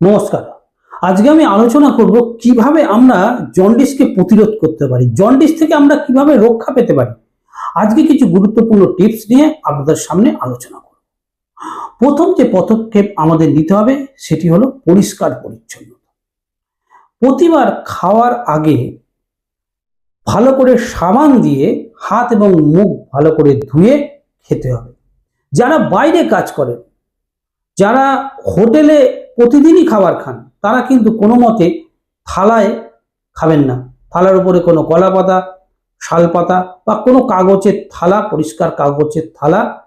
নমস্কার। আজকে আমি আলোচনা করব কীভাবে আমরা জন্ডিসকে প্রতিরোধ করতে পারি, জন্ডিস থেকে আমরা কীভাবে রক্ষা পেতে পারি। আজকে কিছু গুরুত্বপূর্ণ টিপস নিয়ে আপনাদের সামনে আলোচনা করব। প্রথম যে পদক্ষেপ আমাদের নিতে হবে, সেটি হলো পরিষ্কার পরিচ্ছন্নতা। প্রতিবার খাওয়ার আগে ভালো করে সাবান দিয়ে হাত এবং মুখ ভালো করে ধুয়ে খেতে হবে। যারা বাইরে কাজ করেন, যারা হোটেলে প্রতিদিনই খাবার খান। তারা কিন্তু কোনো মতে থালায় খাবেন না। থালার উপরে কোনো কলা পাতা শাল পাতা বা কোনো কাগজের থালা, পরিষ্কার কাগজের থালা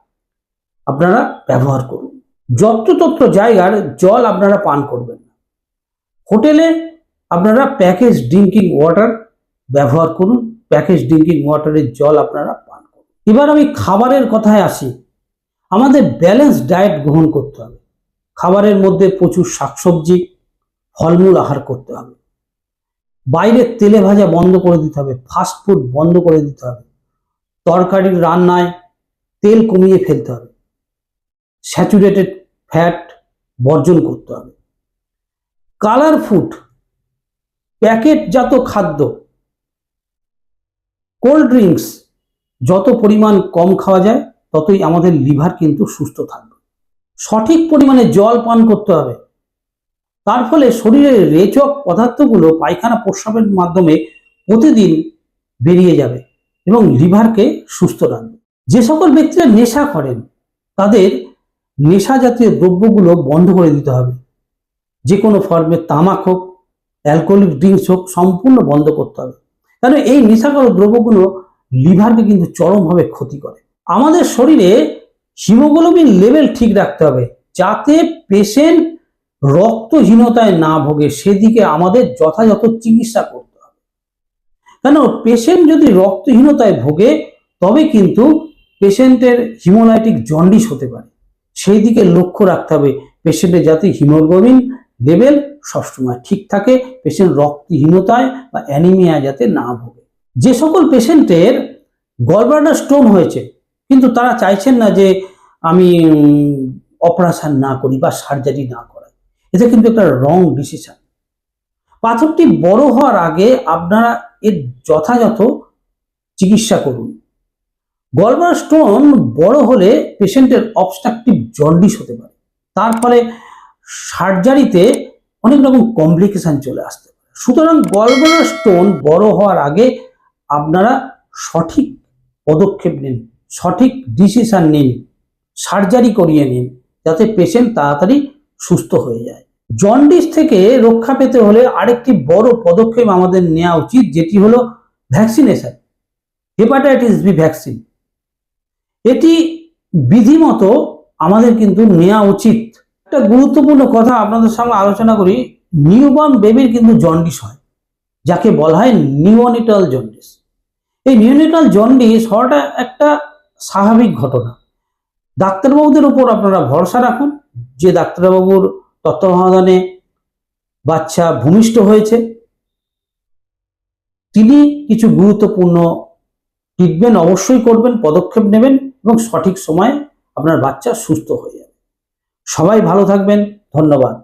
আপনারা ব্যবহার করুন। যত্রতত্র জায়গার জল আপনারা পান করবেন না। হোটেলে আপনারা প্যাকেজ ড্রিঙ্কিং ওয়াটার ব্যবহার করুন। প্যাকেজ ড্রিঙ্কিং ওয়াটারের জল আপনারা পান করুন। এবার আমি খাবারের কথায় আসি। আমাদের ব্যালেন্স ডায়েট গ্রহণ করতে হবে। খাবারের মধ্যে প্রচুর শাকসবজি, ফলমূল আহার করতে হবে। বাইরের তেলে ভাজা বন্ধ করে দিতে হবে ফাস্ট ফুড বন্ধ করে দিতে হবে। তরকারির রান্নায় তেল কমিয়ে ফেলতে হবে। স্যাচুরেটেড ফ্যাট বর্জন করতে হবে। কালার ফুড প্যাকেটজাত খাদ্য কোল্ড ড্রিঙ্কস যত পরিমাণ কম খাওয়া যায়, ততই আমাদের লিভার কিন্তু সুস্থ থাকবে। সঠিক পরিমাণে জল পান করতে হবে। তার ফলে শরীরের রেচক পদার্থগুলো পায়খানা প্রস্রাবের মাধ্যমে প্রতিদিন বেরিয়ে যাবে এবং লিভারকে সুস্থ রাখবে। যে সকল ব্যক্তিরা নেশা করেন, তাদের নেশা জাতীয় দ্রব্যগুলো বন্ধ করে দিতে হবে। যে কোনো ফর্মে তামাক হোক, অ্যালকোহলিক ড্রিঙ্কস হোক, সম্পূর্ণ বন্ধ করতে হবে। কারণ এই নেশাকর দ্রব্যগুলো লিভারকে কিন্তু চরমভাবে ক্ষতি করে। আমাদের শরীরে হিমোগ্লোবিন লেভেল ঠিক রাখতে হবে, যাতে পেশেন্ট রক্তহীনতায় না ভোগে, সেদিকে আমাদের যথাযথ চিকিৎসা করতে হবে। কেন? পেশেন্ট যদি রক্তহীনতায় ভোগে, তবে কিন্তু পেশেন্টের হিমোলাইটিক জন্ডিস হতে পারে। সেই দিকে লক্ষ্য রাখতে হবে পেশেন্টের যাতে হিমোগ্লোবিন লেভেল সবসময় ঠিক থাকে পেশেন্ট রক্তহীনতায় বা অ্যানিমিয়া যাতে না ভোগে। যে সকল পেশেন্টের গলব্লাডার স্টোন হয়েছে কিন্তু তারা চাইছেন না যে আমি অপারেশন না করি বা সার্জারি না করাই। এটা কিন্তু একটা রং ডিসিশন পাথরটি বড় হওয়ার আগে আপনারা এর যথাযথ চিকিৎসা করুন। গলব্লাডার স্টোন বড় হলে পেশেন্টের অবস্ট্রাকটিভ জন্ডিস হতে পারে। তার ফলে সার্জারিতে অনেক রকম কমপ্লিকেশন চলে আসতে পারে। সুতরাং গলব্লাডার স্টোন বড় হওয়ার আগে আপনারা সঠিক পদক্ষেপ নিন। সঠিক ডিসিশন নিন সার্জারি করিয়ে নিন, যাতে পেশেন্ট তাড়াতাড়ি সুস্থ হয়ে যায়। জন্ডিস থেকে রক্ষা পেতে হলে আরেকটি বড় পদক্ষেপ আমাদের নেওয়া উচিত, যেটি হলো ভ্যাকসিনেশন হেপাটাইটিস বি ভ্যাকসিন এটি বিধিমতো আমাদের কিন্তু নেওয়া উচিত। একটা গুরুত্বপূর্ণ কথা আপনাদের সঙ্গে আলোচনা করি নিউবর্ন বেবির কিন্তু জন্ডিস হয়, যাকে বলা হয় নিউনিটাল জন্ডিস এই নিউনিটাল জন্ডিস হওয়াটা একটা স্বাভাবিক ঘটনা। ডাক্তারবাবুদের উপর আপনারা ভরসা রাখুন যে ডাক্তারবাবুর তত্ত্বাবধানে বাচ্চা ভূমিষ্ঠ হয়েছে। তিনি কিছু গুরুত্বপূর্ণ ট্রিটমেন্ট অবশ্যই করবেন, পদক্ষেপ নেবেন এবং সঠিক সময়ে আপনার বাচ্চা সুস্থ হয়ে যাবে। সবাই ভালো থাকবেন, ধন্যবাদ।